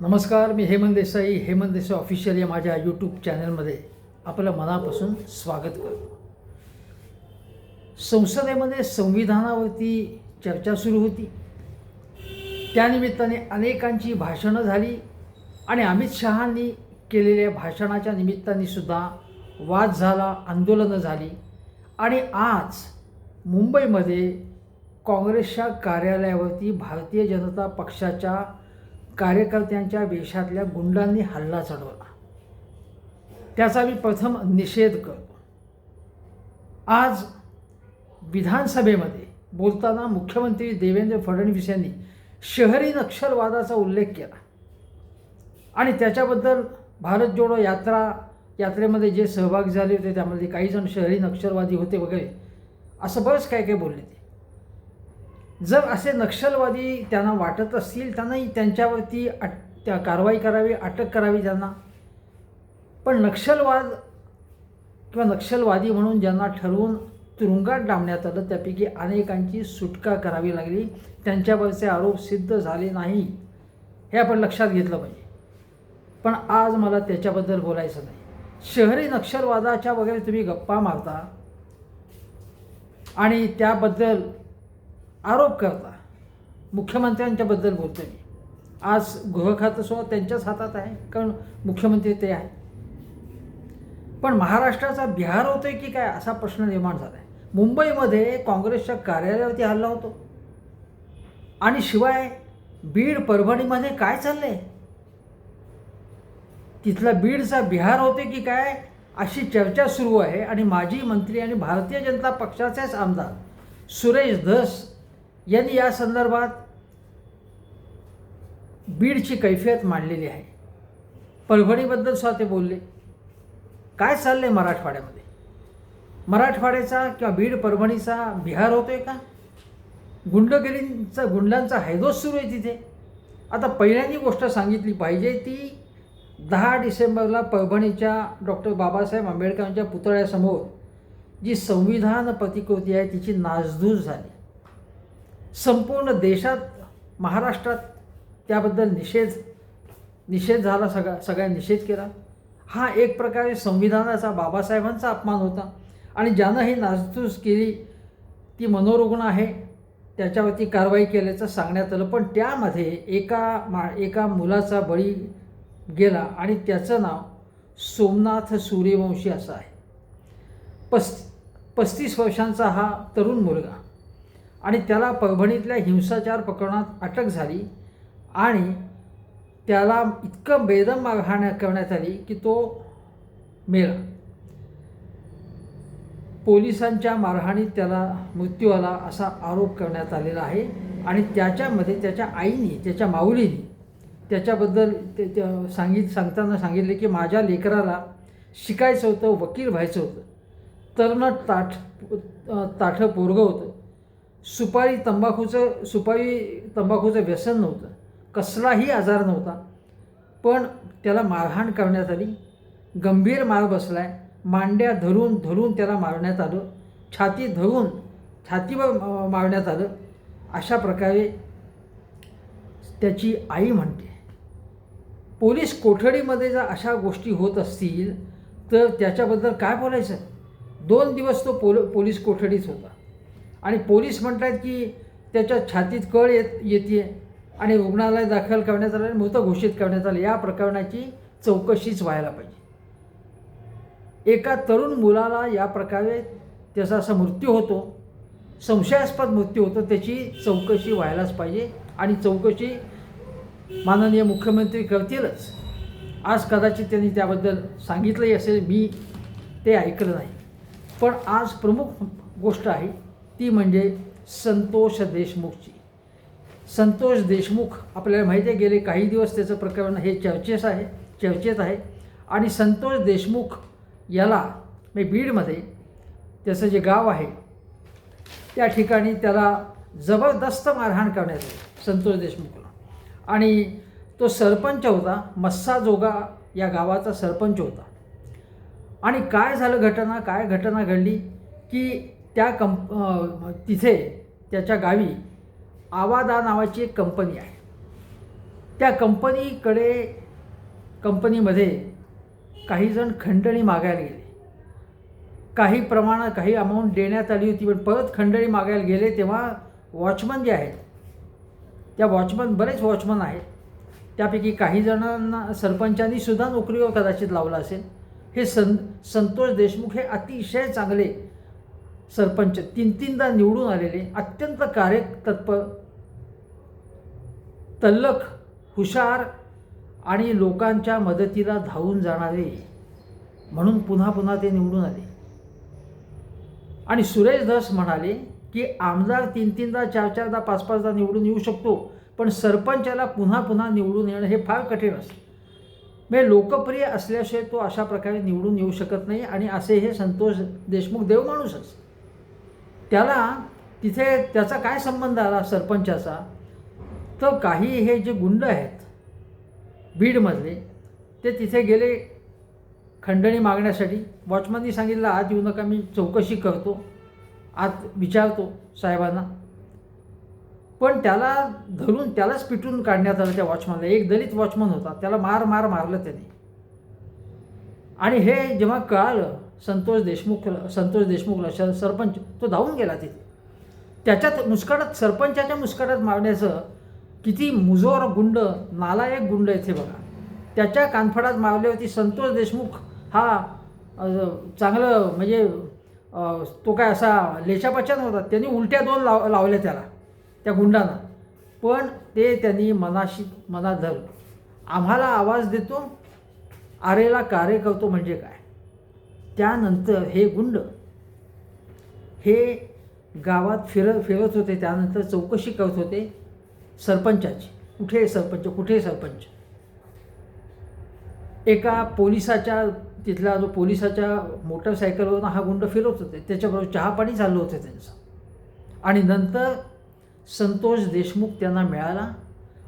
नमस्कार मी हेमंत देसाई हेमंत देसाई ऑफिशियल या माझ्या यूट्यूब चॅनलमध्ये आपलं मनापासून स्वागत करतो. संसदेमध्ये संविधानावरती चर्चा सुरू होती. त्यानिमित्ताने अनेकांची भाषणं झाली आणि अमित शहांनी केलेल्या भाषणाच्या निमित्ताने सुद्धा वाद झाला आंदोलनं झाली. आणि आज मुंबईमध्ये काँग्रेसच्या कार्यालयावरती भारतीय जनता पक्षाच्या कार्यकर्त्यांच्या वेशातल्या गुंडांनी हल्ला चढवला. त्याचा मी प्रथम निषेध करतो. आज विधानसभेमध्ये बोलताना मुख्यमंत्री देवेंद्र फडणवीस यांनी शहरी नक्षलवादाचा उल्लेख केला. आणि त्याच्याबद्दल भारत जोडो यात्रा यात्रेमध्ये जे सहभागी झाले होते त्यामध्ये काही जण शहरी नक्षलवादी होते वगैरे असं बरंच काय काय बोलले ते. जर असे नक्षलवादी त्यांना वाटत असतील त्यांनाही त्यांच्यावरती अट त्या कारवाई करावी अटक करावी त्यांना. पण नक्षलवाद किंवा नक्षलवादी म्हणून ज्यांना ठरवून तुरुंगात डांबण्यात आलं त्यापैकी अनेकांची सुटका करावी लागली. त्यांच्यावरचे आरोप सिद्ध झाले नाही हे आपण लक्षात घेतलं पाहिजे. पण आज मला त्याच्याबद्दल बोलायचं नाही. शहरी नक्षलवादाच्या वगैरे तुम्ही गप्पा मारता आणि त्याबद्दल आरोप करता. मुख्यमंत्र्यांच्याबद्दल बोलतो मी. आज गृहखातं सुद्धा त्यांच्याच हातात आहे कारण मुख्यमंत्री ते आहे पण महाराष्ट्राचा बिहार होतोय की काय असा प्रश्न निर्माण झाला आहे मुंबईमध्ये काँग्रेसच्या कार्यालयावरती हल्ला होतो. आणि शिवाय बीड परभणीमध्ये काय चाललंय? तिथला बीडचा बिहार होते की काय अशी चर्चा सुरू आहे. आणि माजी मंत्री आणि भारतीय जनता पक्षाचेच आमदार सुरेश धस यांनी या संदर्भात बीडची कैफियत मांडलेली आहे. परभणीबद्दल सुद्धा ते बोलले. काय चाललंय मराठवाड्यामध्ये? मराठवाड्याचा किंवा बीड परभणीचा बिहार होतोय का? गुंडगिरींचा गुंडांचा हैदोस सुरू आहे तिथे. आता पहिल्यांदी गोष्ट सांगितली पाहिजे ती दहा डिसेंबरला परभणीच्या डॉक्टर बाबासाहेब आंबेडकरांच्या पुतळ्यासमोर जी संविधान प्रतिकृती आहे तिची नासधूस झाली. संपूर्ण देशात महाराष्ट्रात त्याबद्दल निषेध निषेध झाला सगळा सगळ्या निषेध केला. हा एक प्रकारे संविधानाचा बाबासाहेबांचा अपमान होता. आणि ज्यानं ही नासधूस केली ती मनोरुग्ण आहे त्याच्यावरती कारवाई केल्याचं सांगण्यात आलं. पण त्यामध्ये एका मा एका मुलाचा बळी गेला आणि त्याचं नाव सोमनाथ सूर्यवंशी असं आहे. पस पस्तीस वर्षांचा हा तरुण मुलगा. आणि त्याला परभणीतल्या हिंसाचार प्रकरणात अटक झाली आणि त्याला इतकं बेदम मारहाण करण्यात आली की तो मेला. पोलिसांच्या मारहाणीत त्याला मृत्यू आला असा आरोप करण्यात आलेला आहे आणि त्याच्यामध्ये त्याच्या आईने त्याच्या माऊलीने त्याच्याबद्दल ते सांगित सांगताना सांगितले की माझ्या लेकराला शिकायचं होतं वकील व्हायचं होतं. तरुण ताठ ताठं पोरगं होतं. सुपारी तंबाखूचं सुपारी तंबाखूचं व्यसन नव्हतं. कसलाही आजार नव्हता. पण त्याला मारहाण करण्यात आली. गंभीर मार बसलाय. मांड्या धरून धरून त्याला मारण्यात आलं. छाती धरून छातीवर मारण्यात आलं. अशा प्रकारे त्याची आई म्हणते. पोलीस कोठडीमध्ये जर अशा गोष्टी होत असतील तर त्याच्याबद्दल काय बोलायचं? दोन दिवस तो पोल पोलीस कोठडीत होता. आणि पोलीस म्हणतात की त्याच्या छातीत कळ येत येते आणि रुग्णालयात दाखल करण्यात आलं आणि मृत घोषित करण्यात आलं. या प्रकरणाची चौकशीच व्हायला पाहिजे. एका तरुण मुलाला या प्रकारे त्याचा असा मृत्यू होतो. संशयास्पद मृत्यू होतो. त्याची चौकशी व्हायलाच पाहिजे. आणि चौकशी माननीय मुख्यमंत्री करतीलच. आज कदाचित त्यांनी त्याबद्दल सांगितलंही असेल. मी ते ऐकलं नाही. पण आज प्रमुख गोष्ट आहे ती म्हणजे संतोष देशमुखची. संतोष देशमुख आपल्याला माहिती आहे गेले काही दिवस त्याचं प्रकरण हे चर्चेस आहे चर्चेत आहे. आणि संतोष देशमुख याला मी बीडमध्ये त्याचं जे गाव आहे त्या ठिकाणी त्याला जबरदस्त मारहाण करण्यात आली संतोष देशमुखला. आणि तो सरपंच होता मस्साजोगा या गावाचा सरपंच होता. आणि काय झालं घटना काय घटना घडली की त्या कंप तिथे त्याच्या गावी आवादा नावाची एक कंपनी आहे. त्या कंपनीकडे कंपनीमध्ये काही जण खंडणी मागायला गेले. काही प्रमाणात काही अमाऊंट देण्यात आली होती पण परत खंडणी मागायला गेले तेव्हा वॉचमन जे आहेत त्या वॉचमन बरेच वॉचमन आहेत. त्यापैकी काही जणांना सरपंचांनी सुद्धा नोकरीवर कदाचित लावलं असेल. हे सं संतोष देशमुख हे अतिशय चांगले सरपंच तीन तीनदा निवडून आलेले अत्यंत कार्यतत्पर तल्लख हुशार आणि लोकांच्या मदतीला धावून जाणारे. म्हणून पुन्हा पुन्हा ते निवडून आले. आणि सुरेश धस म्हणाले की आमदार तीन तीनदा चार चारदा पाच पाचदा निवडून येऊ शकतो पण सरपंचाला पुन्हा पुन्हा निवडून येणं हे फार कठीण असतं. म्हणजे लोकप्रिय असल्याशिवाय तो अशा प्रकारे निवडून येऊ शकत नाही आणि असे हे संतोष देशमुख देव माणूसच त्याला तिथे त्याचा काय संबंध आला सरपंचाचा? तर काही हे जे गुंड आहेत बीडमधले ते तिथे गेले खंडणी मागण्यासाठी. वॉचमननी सांगितलं आत येऊ नका मी चौकशी करतो आत विचारतो साहेबांना. पण त्याला धरून त्यालाच पिटून काढण्यात आलं त्या वॉचमनला. एक दलित वॉचमन होता त्याला मार मार मारलं त्याने. आणि हे जेव्हा कळालं संतोष देशमुख संतोष देशमुखला श सरपंच तो धावून गेला तिथे. त्याच्यात मुस्कटात सरपंचाच्या मुस्कटात मारण्याचं किती मुजोर गुंड नालायक गुंड येथे बघा. त्याच्या कानफडात मारली होती संतोष देशमुख. हा चांगलं म्हणजे तो काय असा लेचापचा नव्हता त्यांनी उलट्या दोन लाव लावल्या त्याला त्या गुंडांना. पण ते त्यांनी मनाशी मनात धरलं. आम्हाला आवाज देतो आरेला कार्य करतो म्हणजे काय? त्यानंतर हे गुंड हे गावात फिर फिरत होते. त्यानंतर चौकशी करत होते सरपंचाची. कुठे आहे सरपंच? कुठे आहे सरपंच? एका पोलिसाच्या तिथला जो पोलिसाच्या मोटरसायकलवरून हा गुंड फिरत होते. त्याच्याबरोबर चहापाणी चाललं होतं त्यांचं. आणि नंतर संतोष देशमुख त्यांना मिळाला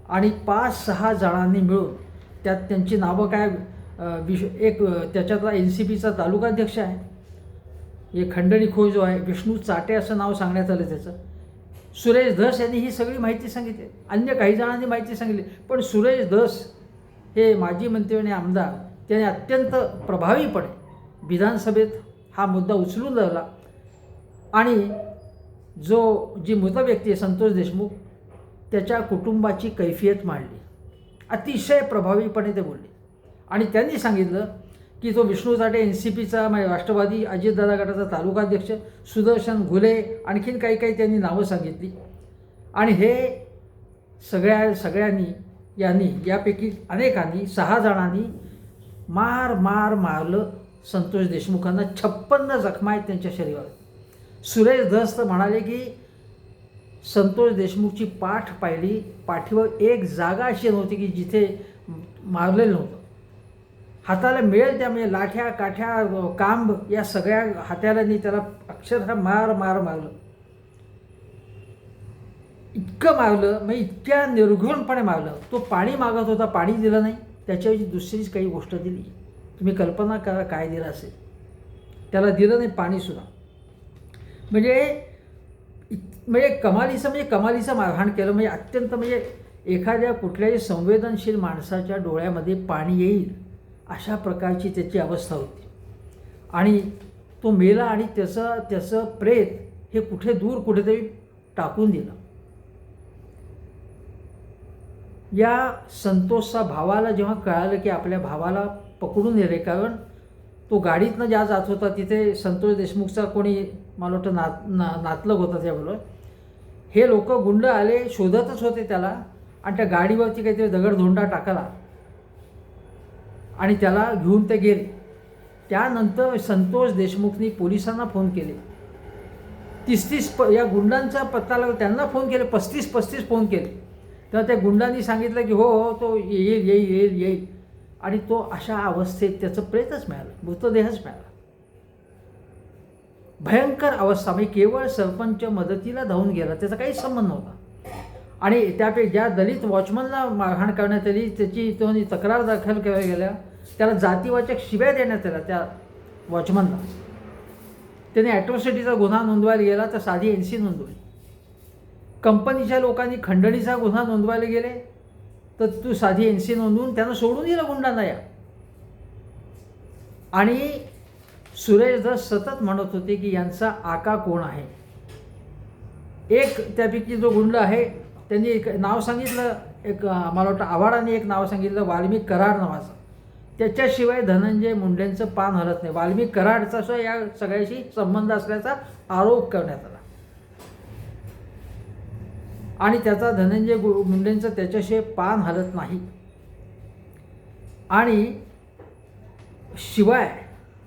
आणि पाच सहा जणांनी मिळून त्यात त्यांची नावं काय विश एक त्याच्यातला एन सी पीचा तालुकाध्यक्ष आहे. एक खंडणीखोर जो आहे विष्णू चाटे असं नाव सांगण्यात आलं त्याचं. सुरेश धस यांनी ही सगळी माहिती सांगितली. अन्य काही जणांनी माहिती सांगितली. पण सुरेश धस हे माजी मंत्री आणि आमदार त्याने अत्यंत प्रभावीपणे विधानसभेत हा मुद्दा उचलून धरला. आणि जो जी मृत व्यक्ती आहे संतोष देशमुख त्याच्या कुटुंबाची कैफियत मांडली. अतिशय प्रभावीपणे ते बोलले. आणि त्यांनी सांगितलं की तो विष्णू साठे एन सी पीचा म्हणजे राष्ट्रवादी अजितदादा गटाचा तालुकाध्यक्ष सुदर्शन घुले आणखीन काही काही त्यांनी नावं सांगितली. आणि हे सगळ्या सगळ्यांनी यांनी यापैकी अनेकांनी सहा जणांनी मार मार मारलं संतोष देशमुखांना छप्पन्न जखमा आहेत त्यांच्या शरीरावर. सुरेश धस्त म्हणाले की संतोष देशमुखची पाठ पाहिली पाठीवर एक जागा अशी नव्हती की जिथे मारलेलं नव्हतं. हाताला मिळेल त्यामुळे लाठ्या काठ्या कांब या सगळ्या हात्यालानी त्याला अक्षरशः मार मार मारलं. इतकं मारलं म्हणजे इतक्या निर्घृणपणे मारलं. तो पाणी मागत होता पाणी दिलं नाही. त्याच्याऐवजी दुसरीच काही गोष्ट दिली. तुम्ही कल्पना करा काय दिलं असेल. त्याला दिलं नाही पाणीसुद्धा म्हणजे म्हणजे कमालीचं म्हणजे कमालीचं मारहाण केलं. म्हणजे अत्यंत म्हणजे एखाद्या कुठल्याही संवेदनशील माणसाच्या डोळ्यामध्ये पाणी येईल. अशा प्रकारची त्याची अवस्था होती. आणि तो मेला आणि त्याचं त्याचं प्रेत हे कुठे दूर कुठेतरी टाकून दिलं. या संतोषचा भावाला जेव्हा कळालं की आपल्या भावाला पकडून नेले कारण तो गाडीतनं ज्या जात होता तिथे संतोष देशमुखचा कोणी मला वाटतं नात ना नातलग होता त्याबरोबर हे लोक गुंड आले शोधतच होते त्याला आणि त्या गाडीवरती काहीतरी दगडधोंडा टाकला. आणि त्याला घेऊन ते गेले. त्यानंतर संतोष देशमुखनी पोलिसांना फोन केले. तीस तीस प या गुंडांचा पत्ता लागला त्यांना फोन केले पस्तीस पस्तीस फोन केले. तेव्हा त्या गुंडांनी सांगितलं की हो हो तो येईल येईल येईल येईल. आणि तो अशा अवस्थेत त्याचं प्रेतच मिळालं मृतदेहच मिळाला. भयंकर अवस्था म्हणजे केवळ सरपंच मदतीला धावून गेला त्याचा काही संबंध नव्हता. आणि त्यापैकी ज्या दलित वॉचमनला मारहाण करण्यात आली त्याची तो तक्रार दाखल केल्या गेल्या. त्याला जातीवाचक शिव्या देण्यात आल्या त्या वॉचमनला. त्याने ॲट्रॉसिटीचा गुन्हा नोंदवायला गेला तर साधी एन सी नोंदवली. कंपनीच्या लोकांनी खंडणीचा गुन्हा नोंदवायला गेले तर तू साधी एन सी नोंदवून त्यांना सोडून दिलं गुंडांना या. आणि सुरेश दस सतत म्हणत होते की यांचा आका कोण आहे? एक त्यापैकी जो गुंड आहे त्यांनी एक नाव सांगितलं एक मला वाटतं आव्हाडाने एक नाव सांगितलं वाल्मिक करार नावाचं. त्याच्याशिवाय धनंजय मुंडेंचं पान हलत नाही. वाल्मिक कराडचा सुद्धा या सगळ्याशी संबंध असल्याचा आरोप करण्यात आला. आणि त्याचा धनंजय गु- मुंडेंचं त्याच्याशिवाय पान हलत नाही. आणि शिवाय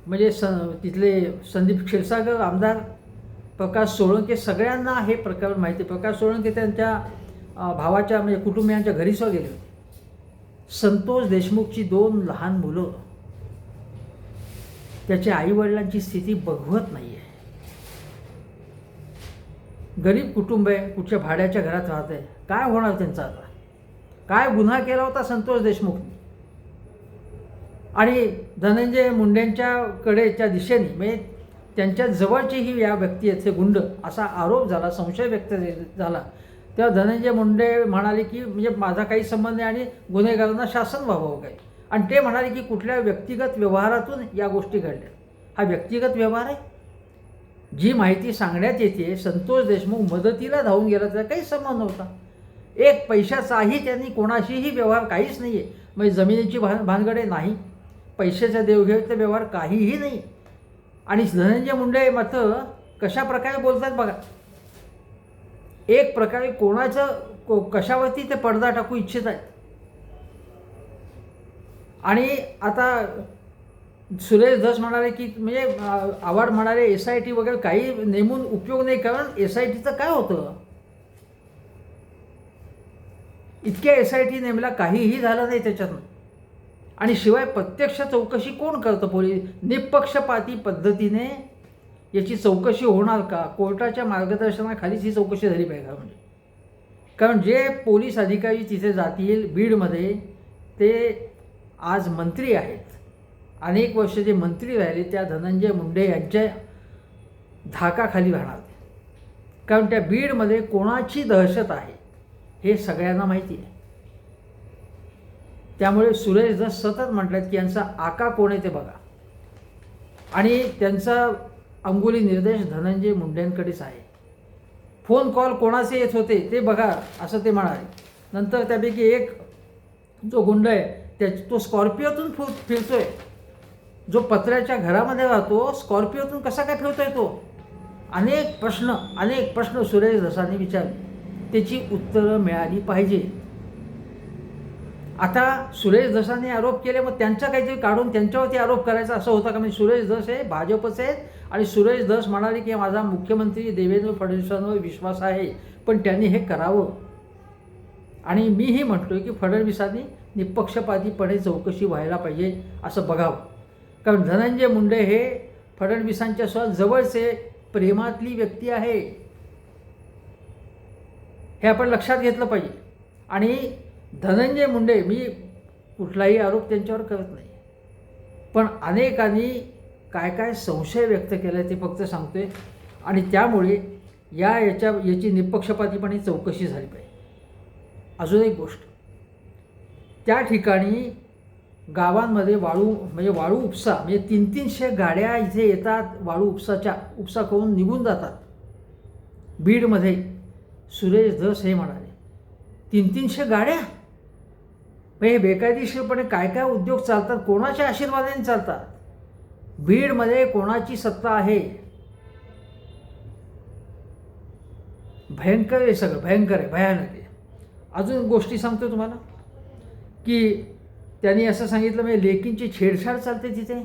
म्हणजे स तिथले संदीप क्षीरसागर आमदार प्रकाश सोळंके सगळ्यांना हे प्रकार माहिती आहे. प्रकाश सोळंके त्यांच्या भावाच्या म्हणजे कुटुंबियांच्या घरीसुद्धा गेले होते. संतोष देशमुखची दोन लहान मुलं. त्याच्या आईवडिलांची स्थिती बघवत नाही आहे गरीब कुटुंब आहे कुठच्या भाड्याच्या घरात राहत आहे काय होणार त्यांचा आता? काय गुन्हा केला होता संतोष देशमुखने? आणि धनंजय मुंडेंच्याकडेच्या दिशेने म्हणजे त्यांच्या जवळची ही या व्यक्ती आहेत हे गुंड असा आरोप झाला संशय व्यक्त झाला. तेव्हा धनंजय मुंडे म्हणाले की म्हणजे माझा काही संबंध नाही आणि गुन्हेगारांना शासन व्हावं काही आणि ते म्हणाले की कुठल्या व्यक्तिगत व्यवहारातून या गोष्टी घडल्या. हा व्यक्तिगत व्यवहार आहे. जी माहिती सांगण्यात येते संतोष देशमुख मदतीला धावून गेला त्याचा काही संबंध नव्हता. एक पैशाचाही त्यांनी कोणाशीही व्यवहार काहीच नाही आहे म्हणजे जमिनीची भान भानगडे नाही. पैशाच्या देवघेवचा व्यवहार काहीही नाही. आणि धनंजय मुंडे मात्र कशा प्रकारे बोलतात बघा. एक प्रकारे कोणाचं को कशावरती ते पडदा टाकू इच्छित आहेत. आणि आता सुरेश धस म्हणाले की म्हणजे अं, आव्हाड म्हणाले एस आय टी वगैरे काही नेमून उपयोग नाही कारण एस आय टीचं काय होतं? इतक्या एस आय टी नेमला काहीही झालं नाही त्याच्यातून. आणि शिवाय प्रत्यक्ष चौकशी कोण करतं पोलीस? निपक्षपाती पद्धतीने याची चौकशी होणार का? कोर्टाच्या मार्गदर्शनाखालीच ही चौकशी झाली पाहिजे म्हणजे? कारण जे पोलीस अधिकारी तिथे जातील बीडमध्ये ते आज मंत्री आहेत. अनेक वर्ष जे मंत्री राहिले त्या धनंजय मुंडे यांच्या धाकाखाली राहणार ते. कारण त्या बीडमध्ये कोणाची दहशत आहे हे सगळ्यांना माहिती आहे. त्यामुळे सुरेश दस सतत म्हटल्यात की यांचा आका कोण आहे ते बघा. आणि त्यांचा अंगुली निर्देश धनंजय मुंडेंकडेच आहे. फोन कॉल कोणाचे येत होते ते बघा असं ते म्हणाले. नंतर त्यापैकी एक जो गुंड आहे त्या तो स्कॉर्पिओतून फिरतो आहे जो पत्र्याच्या घरामध्ये राहतो स्कॉर्पिओतून कसा काय फिरतोय तो? अनेक प्रश्न अनेक प्रश्न सुरेश धसाने विचारले. त्याची उत्तरं मिळाली पाहिजे. आता सुरेश धसाने आरोप केले मग त्यांचा काहीतरी काढून त्यांच्यावरती आरोप करायचा असं होता का? म्हणजे सुरेश धस हे भाजपचे आहेत आणि सुरेश धस म्हणाले की माझा मुख्यमंत्री देवेंद्र फडणवीसांवर विश्वास आहे पण त्यांनी हे करावं. आणि मीही म्हणतोय की फडणवीसांनी निपक्षपातीपणे चौकशी व्हायला पाहिजे असं बघावं. कारण धनंजय मुंडे हे फडणवीसांच्या स्व जवळचे प्रेमातली व्यक्ती आहे. हे आपण लक्षात घेतलं पाहिजे. आणि धनंजय मुंडे मी कुठलाही आरोप त्यांच्यावर करत नाही. पण अनेकांनी काय काय संशय व्यक्त केला ते फक्त सांगतो आहे आणि त्यामुळे या याच्या याची निपक्षपातीपणे चौकशी झाली पाहिजे. अजून एक गोष्ट. त्या ठिकाणी गावांमध्ये वाळू म्हणजे वाळू उपसा म्हणजे तीन तीनशे गाड्या इथे येतात वाळू उपसाच्या उपसा करून निघून जातात. बीडमध्ये सुरेश धस हे म्हणाले तीन तीनशे गाड्या? मग हे बेकायदेशीरपणे काय काय उद्योग चालतात कोणाच्या आशीर्वादाने चालतात? बीडमध्ये कोणाची सत्ता आहे? भयंकर आहे सगळं भयंकर आहे भयानक आहे. अजून गोष्टी सांगतो तुम्हाला की त्यांनी असं सांगितलं म्हणजे लेकींची छेडछाड चालते तिथे.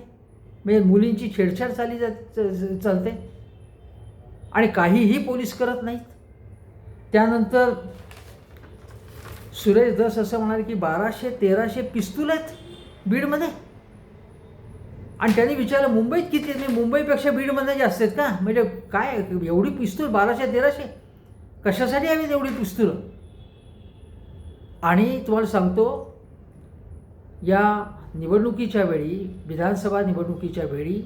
म्हणजे मुलींची छेडछाड चालली जा च- चालते. आणि काहीही पोलीस करत नाहीत. त्यानंतर सुरेश दस असं म्हणाले की बाराशे तेराशे पिस्तूल आहेत बीडमध्ये. आणि त्यांनी विचारलं मुंबईत किती आहेत? मुंबईपेक्षा बीडमध्ये जास्त आहेत का? म्हणजे काय एवढी पिस्तूल बाराशे तेराशे? कशासाठी हवी एवढी पिस्तूल? आणि तुम्हाला सांगतो या निवडणुकीच्या वेळी विधानसभा निवडणुकीच्या वेळी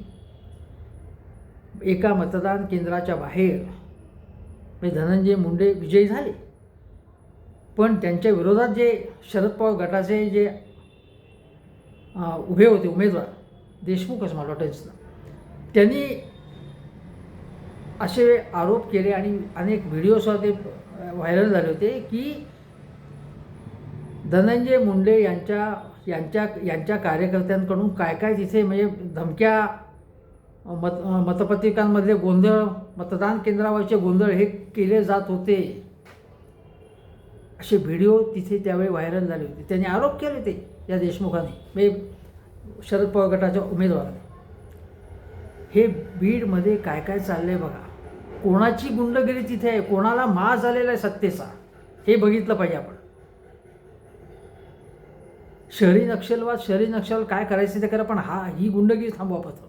एका मतदान केंद्राच्या बाहेर म्हणजे धनंजय मुंडे विजयी झाले. पण त्यांच्या विरोधात जे शरद पवार गटाचे जे उभे होते उमेदवार देशमुखच मला वाटायचं त्यांनी असे आरोप केले आणि अनेक व्हिडिओसुद्धा ते व्हायरल झाले होते की धनंजय मुंडे यांच्या यांच्या यांच्या कार्यकर्त्यांकडून काय काय तिथे म्हणजे धमक्या मत मतपत्रिकांमधले गोंधळ मतदान केंद्रावरचे गोंधळ हे केले जात होते. असे व्हिडिओ तिथे त्यावेळी व्हायरल झाले होते. त्यांनी आरोप केले होते या देशमुखाने म्हणजे मी शरद पवार गटाच्या उमेदवाराने. हे बीडमध्ये काय काय चाललंय बघा. कोणाची गुंडगिरी तिथे आहे? कोणाला मा झालेला आहे सत्तेचा? हे बघितलं पाहिजे आपण. शहरी नक्षलवाद शहरी नक्षल काय करायचं ते करा पण हा ही गुंडगिरी थांबवा पत्र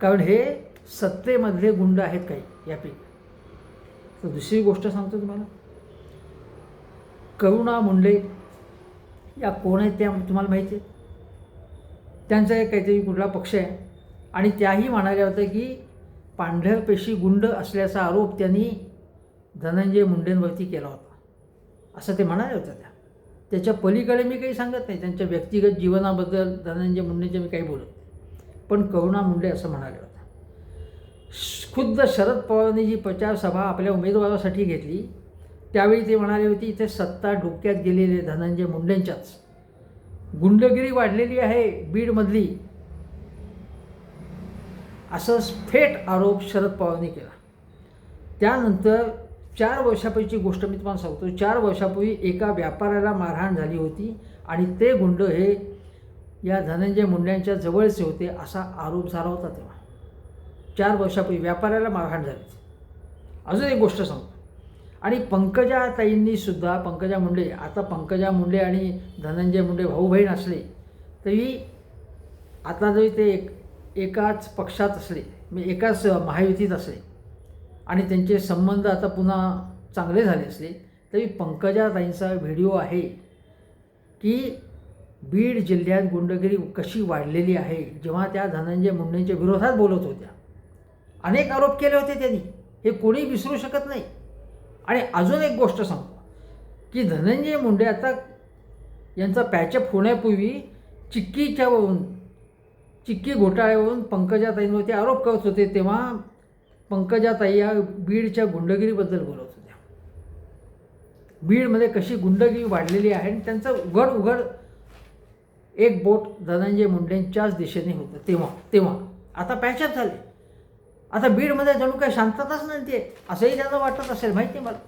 कारण हे सत्तेमधले गुंड आहेत काही यापैकी तर दुसरी गोष्ट सांगतो तुम्हाला. करुणा मुंडे या कोण आहेत त्या तुम्हाला माहिती आहे? त्यांचा एक काहीतरी कुठला पक्ष आहे. आणि त्याही म्हणाल्या होत्या की पांढरपेशी गुंड असल्याचा आरोप त्यांनी धनंजय मुंडेंवरती केला होता. असं ते म्हणाल्या होत्या त्या. त्याच्या पलीकडे मी काही सांगत नाही. त्यांच्या व्यक्तिगत जीवनाबद्दल धनंजय मुंडेंचे मी काही बोलत नाही. पण करुणा मुंडे असं म्हणाले होते खुद्द शरद पवारांनी जी प्रचार सभा आपल्या उमेदवारासाठी घेतली त्यावेळी ते म्हणाले होते इथे सत्ता डोक्यात गेलेले धनंजय मुंडेंच्याच. गुंडगिरी वाढलेली आहे बीडमधली. असं थेट आरोप शरद पवारांनी केला. त्यानंतर चार वर्षापूर्वीची गोष्ट मी तुम्हाला सांगतो. चार वर्षापूर्वी एका व्यापाऱ्याला मारहाण झाली होती आणि ते गुंड हे या धनंजय मुंड्यांच्या जवळचे होते असा आरोप झाला होता तेव्हा. चार वर्षापूर्वी व्यापाऱ्याला मारहाण झाली अजून एक गोष्ट सांगतो. आणि पंकजा ताईंनी सुद्धा पंकजा मुंडे आता पंकजा मुंडे आणि धनंजय मुंडे भाऊ बहीण असले तरी आता जरी ते एक एकाच पक्षात असले म्हणजे एकाच महायुतीत असले आणि त्यांचे संबंध आता पुन्हा चांगले झाले असले तरी पंकजा ताईंचा व्हिडिओ आहे की बीड जिल्ह्यात गुंडगिरी कशी वाढलेली आहे जेव्हा त्या धनंजय मुंडेंच्या विरोधात बोलत होत्या. अनेक आरोप केले होते त्यांनी. हे कोणी विसरू शकत नाही. आणि अजून एक गोष्ट सांगतो. की धनंजय मुंडे आता यांचा पॅचअप होण्यापूर्वी चिक्कीच्यावरून चिक्की घोटाळ्यावरून पंकजाताईंवरती आरोप करत होते तेव्हा पंकजाताई या बीडच्या गुंडगिरीबद्दल बोलत होत्या. बीडमध्ये कशी गुंडगिरी वाढलेली आहे आणि त्यांचं उघड उघड एक बोट धनंजय मुंडेंच्याच दिशेने होतं. तेव्हा तेव्हा. आता पॅचअप झाले. आता बीडमध्ये जणू काही शांतताच नाही ते असंही त्यांना वाटत असेल माहिती आहे मला.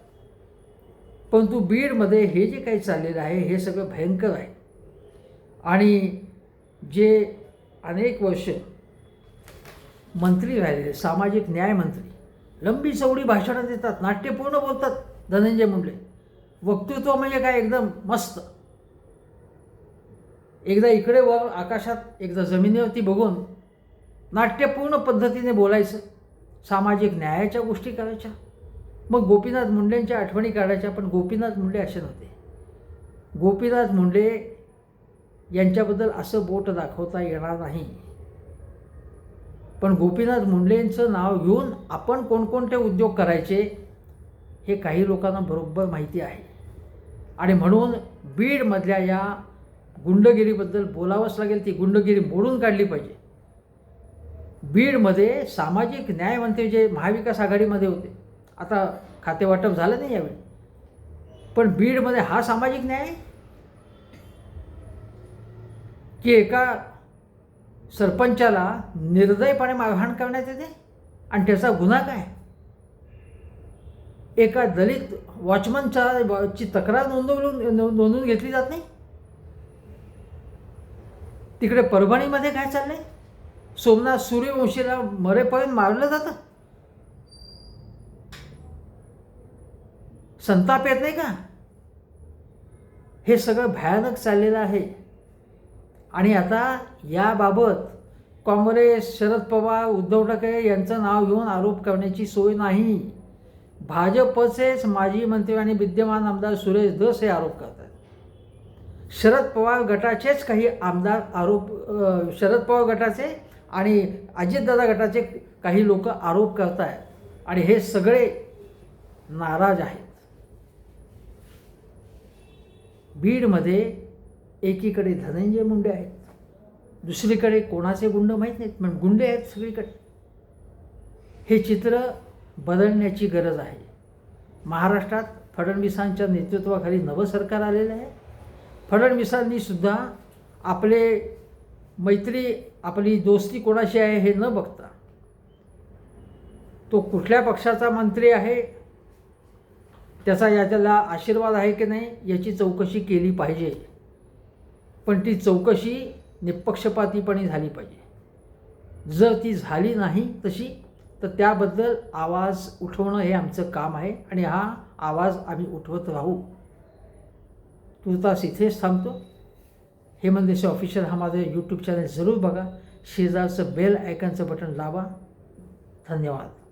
परंतु बीडमध्ये हे जे काही चाललेलं आहे हे सगळं भयंकर आहे. आणि जे अनेक वर्ष मंत्री राहिलेले सामाजिक न्याय मंत्री लंबी चौडी भाषणं देतात नाट्यपूर्ण बोलतात धनंजय मुंडे. वक्तृत्व म्हणजे काय? एकदम मस्त. एकदा इकडे वर आकाशात एकदा जमिनीवरती बघून नाट्यपूर्ण पद्धतीने बोलायचं. सामाजिक न्यायाच्या गोष्टी करायच्या. मग गोपीनाथ मुंडेंच्या आठवणी काढायच्या पण गोपीनाथ मुंडे असे नव्हते. गोपीनाथ मुंडे यांच्याबद्दल असं बोट दाखवता येणार नाही. पण गोपीनाथ मुंडेंचं नाव घेऊन आपण कोणकोणते उद्योग करायचे हे काही लोकांना बरोबर माहिती आहे. आणि म्हणून बीडमधल्या या गुंडगिरीबद्दल बोलावंच लागेल ती गुंडगिरी मोडून काढली पाहिजे. बीडमध्ये सामाजिक न्यायमंत्री जे महाविकास आघाडीमध्ये होते. आता खातेवाटप झालं नाही यावेळी. पण बीडमध्ये हा सामाजिक न्याय? की एका सरपंचाला निर्दयपणे मारहाण करण्यात येते? आणि त्याचा गुन्हा काय? एका दलित वॉचमनचा ची तक्रार नोंदवून नोंदवून घेतली जात नाही? तिकडे परभणीमध्ये काय चाललंय? सोमनाथ सूर्यवंशीला मरेपर्यंत मारलं जातं? संताप येत नाही का? हे सगळं भयानक चाललेलं आहे. आणि आता याबाबत काँग्रेस शरद पवार उद्धव ठाकरे यांचं नाव घेऊन आरोप करण्याची सोय नाही. भाजपचेच माजी मंत्री आणि विद्यमान आमदार सुरेश धस हे आरोप करतात. शरद पवार गटाचेच काही आमदार आरोप शरद पवार गटाचे आणि अजितदादा गटाचे काही लोक आरोप करत आहेत आणि हे सगळे नाराज आहेत. बीडमध्ये एकीकडे धनंजय मुंडे आहेत. दुसरीकडे कोणाचे गुंड माहीत नाहीत पण गुंडे आहेत सगळीकडे. हे चित्र बदलण्याची गरज आहे. महाराष्ट्रात फडणवीसांच्या नेतृत्वाखाली नवं सरकार आलेलं आहे. फडणवीसांनी सुद्धा आपले मैत्री आपली दोस्ती कोणाशी आहे हे न बघता. तो कुठल्या पक्षाचा मंत्री आहे? त्याचा याच्याला आशीर्वाद आहे की नाही? याची चौकशी केली पाहिजे. पण ती चौकशी निपक्षपातीपणे झाली पाहिजे. जर ती झाली नाही तशी तर त्याबद्दल आवाज उठवणं हे आमचं काम आहे आणि हा आवाज आम्ही उठवत राहू. तुर्तास इथेच थांबतो. हेमंत ऑफिशियल हा माझा यूट्यूब चॅनल जरूर बघा. शेजारचं बेल आयकनचं बटन लावा धन्यवाद.